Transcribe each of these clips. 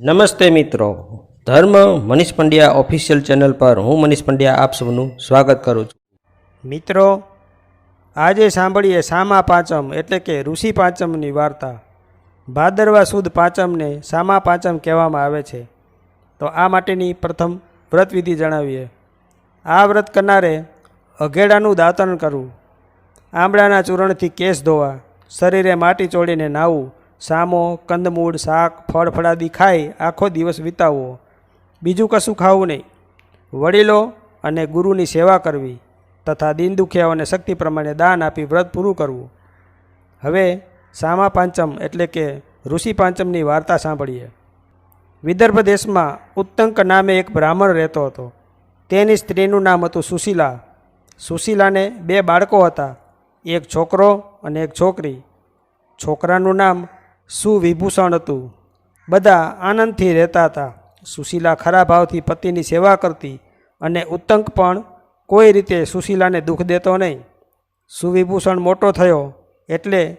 નમસ્તે મિત્રો. ધર્મ મનીષ પંડ્યા ઓફિશિયલ ચેનલ પર હું મનીષ પંડ્યા આપ સૌનું સ્વાગત કરું છું. મિત્રો, આજે સાંભળીએ સામા પાંચમ એટલે કે ઋષિ પાંચમની વાર્તા. ભાદરવા સુદ પાંચમને સામા પાંચમ કહેવામાં આવે છે. તો આ માટેની પ્રથમ વ્રતવિધિ જણાવીએ. આ વ્રત કરનારે અઘેડાનું દાંતણ કરવું. આંબળાના ચૂરણથી કેસ ધોવા, શરીરે માટી ચોળીને નાહવું સામો, કંદમૂળ, શાક, ફળ, ફળાદી ખાઈ આખો દિવસ વિતાવવો બીજું કશું ખાવું નહીં. વડીલો અને ગુરુની સેવા કરવી તથા દિન દુખિયાઓને શક્તિ પ્રમાણે દાન આપી વ્રત પૂરું કરવું. હવે સામા પાંચમ એટલે કે ઋષિ પાંચમની વાર્તા સાંભળીએ. વિદર્ભ દેશમાં ઉત્તંક નામે એક બ્રાહ્મણ રહેતો હતો. તેની સ્ત્રીનું નામ હતું સુશીલા. સુશીલાને બે બાળકો હતા. એક છોકરો અને એક છોકરી. છોકરાનું નામ સુવિભૂષણ હતું. બધા આનંદથી રહેતા હતા. સુશીલા ખરા ભાવથી પતિની સેવા કરતી અને ઉત્તંક પણ કોઈ રીતે સુશીલાને દુઃખ દેતો નહીં. સુવિભૂષણ મોટો થયો એટલે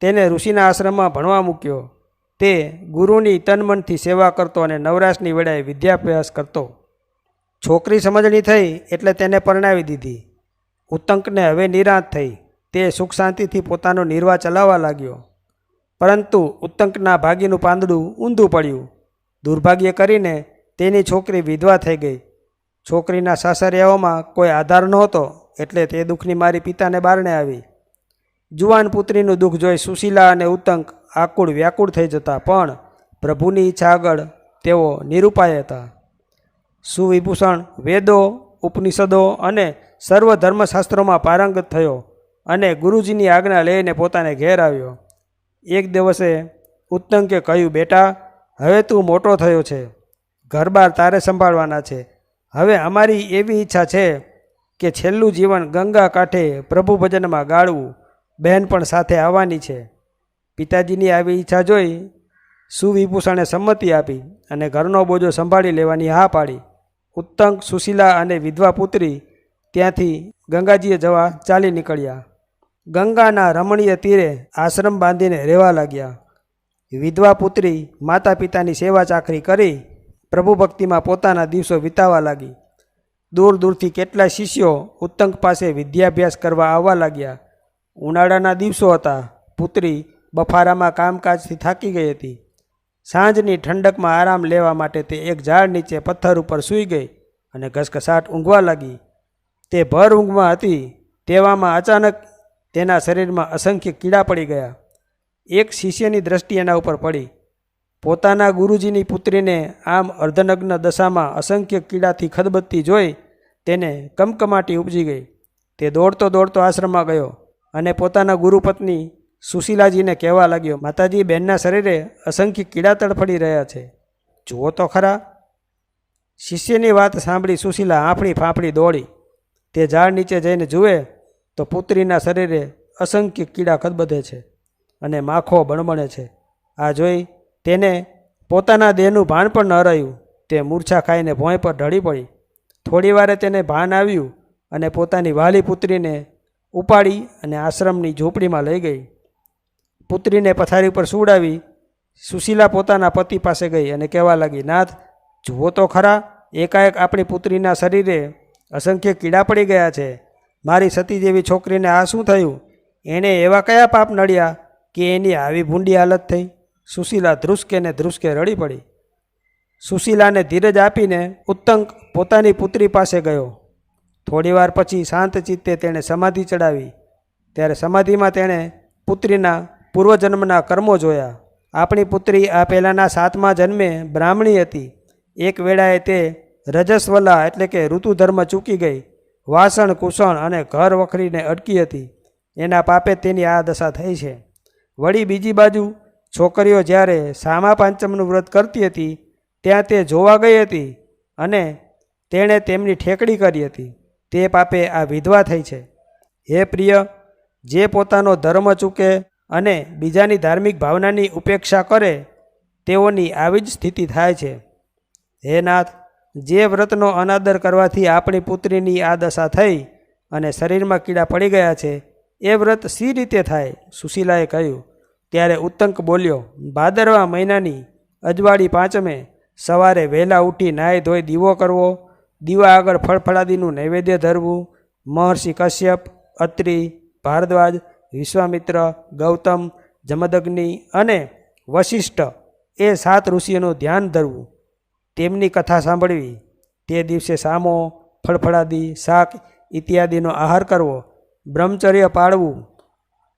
તેને ઋષિના આશ્રમમાં ભણવા મૂક્યો. તે ગુરુની તનમનથી સેવા કરતો અને નવરાશની વેળાએ વિદ્યાભ્યાસ કરતો. છોકરી સમજણી થઈ એટલે તેને પરણાવી દીધી. ઉત્તંકને હવે નિરાંત થઈ. તે સુખ શાંતિથી પોતાનો નિર્વાહ ચલાવવા લાગ્યો. પરંતુ ઉત્તંકના ભાગીનું પાંદડું ઊંધું પડ્યું. દુર્ભાગ્ય કરીને તેની છોકરી વિધવા થઈ ગઈ. છોકરીના સાસરિયાઓમાં કોઈ આધાર નહોતો એટલે તે દુઃખની મારી પિતાને બારણે આવી. જુવાન પુત્રીનું દુઃખ જોઈ સુશીલા અને ઉત્તંક આકુળ વ્યાકુળ થઈ જતા, પણ પ્રભુની ઈચ્છા આગળ તેઓ નિરૂપાય હતા. સુવિભૂષણ, વેદો, ઉપનિષદો અને સર્વ ધર્મશાસ્ત્રોમાં પારંગત થયો અને ગુરુજીની આજ્ઞા લઈને પોતાને ઘેર આવ્યો. એક દિવસે ઉત્તંકે કહ્યું, બેટા, હવે તું મોટો થયો છે. ઘરબાર તારે સંભાળવાના છે. હવે અમારી એવી ઈચ્છા છે કે છેલ્લું જીવન ગંગા કાંઠે પ્રભુ ભજનમાં ગાળવું, બહેન પણ સાથે આવવાની છે. પિતાજીની આવી ઈચ્છા જોઈ સુવિભૂષણે સંમતિ આપી અને ઘરનો બોજો સંભાળી લેવાની હા પાડી. ઉત્તંક સુશીલા અને વિધવા પુત્રી ત્યાંથી ગંગાજીએ જવા ચાલી નીકળ્યા. ગંગાના રમણીય તીરે આશ્રમ બાંધીને રહેવા લાગ્યા. વિધવા પુત્રી માતા પિતાની સેવા ચાકરી કરી પ્રભુ ભક્તિમાં પોતાના દિવસો વિતાવા લાગી. દૂર દૂરથી કેટલાય શિષ્યો ઉત્તંક પાસે વિદ્યાભ્યાસ કરવા આવવા લાગ્યા. ઉનાળાના દિવસો હતા. પુત્રી બફારામાં કામકાજથી થાકી ગઈ હતી. સાંજની ઠંડકમાં આરામ લેવા માટે તે એક ઝાડ નીચે પથ્થર ઉપર સૂઈ ગઈ અને ઘસઘસાટ ઊંઘવા લાગી. તે ભર ઊંઘમાં હતી. તેવામાં અચાનક તેના શરીરમાં અસંખ્ય કીડા પડી ગયા. એક શિષ્યની દ્રષ્ટિ એના ઉપર પડી. પોતાના ગુરુજીની પુત્રીને આમ અર્ધનગ્ન દશામાં અસંખ્ય કીડાથી ખદબત્તી જોઈ તેને કમકમાટી ઉપજી ગઈ. તે દોડતો દોડતો આશ્રમમાં ગયો અને પોતાના ગુરુપત્ની સુશીલાજીને કહેવા લાગ્યો, માતાજી બહેનના શરીરે અસંખ્ય કીડા તડફડી રહ્યા છે. જુઓ તો ખરા. શિષ્યની વાત સાંભળી સુશીલા આંફળી ફાંફળી દોડી. તે ઝાડ નીચે જઈને જુએ તો પુત્રીના શરીરે અસંખ્ય કીડા ખદબદે છે અને માખો બણબણે છે. આ જોઈ તેને પોતાના દેહનું ભાન પણ ન રહ્યું. તે મૂર્છા ખાઈને ભોંય પર ઢળી પડી. થોડી વારે તેને ભાન આવ્યું અને પોતાની વાલી પુત્રીને ઉપાડી અને આશ્રમની ઝૂંપડીમાં લઈ ગઈ. પુત્રીને પથારી ઉપર સુવડાવી સુશીલા પોતાના પતિ પાસે ગઈ અને કહેવા લાગી, નાથ, જુઓ તો ખરા, એકાએક આપણી પુત્રીના શરીરે અસંખ્ય કીડા પડી ગયા છે. મારી સતી જેવી છોકરીને આ શું થયું? એણે એવા કયા પાપ નડ્યા કે એની આવી ભૂંડી હાલત થઈ? સુશીલા ધ્રુસકે ને ધ્રુસકે રડી પડી. સુશીલાને ધીરજ આપીને ઉત્તંક પોતાની પુત્રી પાસે ગયો. થોડીવાર પછી શાંત ચિત્તે તેણે સમાધિ ચડાવી. ત્યારે સમાધિમાં તેણે પુત્રીના પૂર્વજન્મના કર્મો જોયા. આપણી પુત્રી આ પહેલાંના સાતમા જન્મે બ્રાહ્મણી હતી. એક વેળાએ તે રજસ્વલા એટલે કે ઋતુધર્મ ચૂકી ગઈ. વાસણ, કુસણ અને ઘર વખરીને અટકી હતી. એના પાપે તેની આ દશા થઈ છે. વળી બીજી બાજુ છોકરીઓ જ્યારે સામા પાંચમનું વ્રત કરતી હતી, ત્યાં તે જોવા ગઈ હતી અને તેણે તેમની ઠેકડી કરી હતી. તે પાપે આ વિધવા થઈ છે. હે પ્રિય, જે પોતાનો ધર્મ ચૂકે અને બીજાની ધાર્મિક ભાવનાની ઉપેક્ષા કરે, તેઓની આવી જ સ્થિતિ થાય છે. હે નાથ જે વ્રતનો અનાદર કરવાથી આપણી પુત્રીની આ દશા થઈ અને શરીરમાં કીડા પડી ગયા છે, એ વ્રત સી રીતે થાય? સુશીલાએ કહ્યું, ત્યારે ઉત્તંક બોલ્યો, ભાદરવા મહિનાની અજવાળી પાંચમે સવારે વહેલા ઉઠી નાહી ધોઈ દીવો કરવો, દીવા આગળ ફળફળાદીનું નૈવેદ્ય ધરવું, મહર્ષિ કશ્યપ, અત્રિ, ભારદ્વાજ, વિશ્વામિત્ર, ગૌતમ, જમદગ્નિ અને વશિષ્ઠ, એ સાત ઋષિઓનું ધ્યાન ધરવું. તેમની કથા સાંભળવી. તે દિવસે સામો, ફળફળાદી, શાક ઇત્યાદિનો આહાર કરવો, બ્રહ્મચર્ય પાળવું.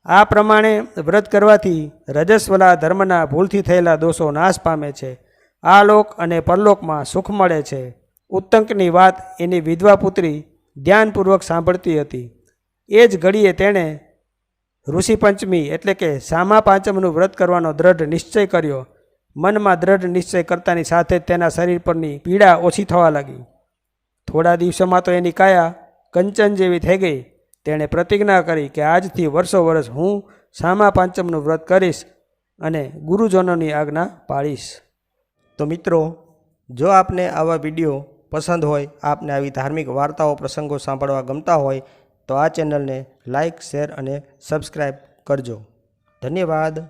આ પ્રમાણે વ્રત કરવાથી રજસ્વલા ધર્મના ભૂલથી થયેલા દોષો નાશ પામે છે. આ લોક અને પરલોકમાં સુખ મળે છે. ઉત્તંકની વાત એની વિધવા પુત્રી ધ્યાનપૂર્વક સાંભળતી હતી. એ જ ઘડીએ તેણે ઋષિ પંચમી એટલે કે સામા પાંચમનું વ્રત કરવાનો દ્રઢ નિશ્ચય કર્યો. મનમાં દ્રઢ નિશ્ચય કરતાની સાથે તેના શરીર પરની પીડા ઓછી થવા લાગી. થોડા દિવસોમાં તો એની કાયા કંચન જેવી થઈ ગઈ. તેણે પ્રતિજ્ઞા કરી કે આજથી વર્ષો વર્ષ હું સામા પાંચમનું વ્રત કરીશ અને ગુરુજનોની આજ્ઞા પાળીશ. તો મિત્રો, જો આપને આવા વીડિયો પસંદ હોય, આપને આવી ધાર્મિક વાર્તાઓ, પ્રસંગો સાંભળવા ગમતા હોય, તો આ ચેનલને લાઇક શેર અને સબસ્ક્રાઈબ કરજો. ધન્યવાદ.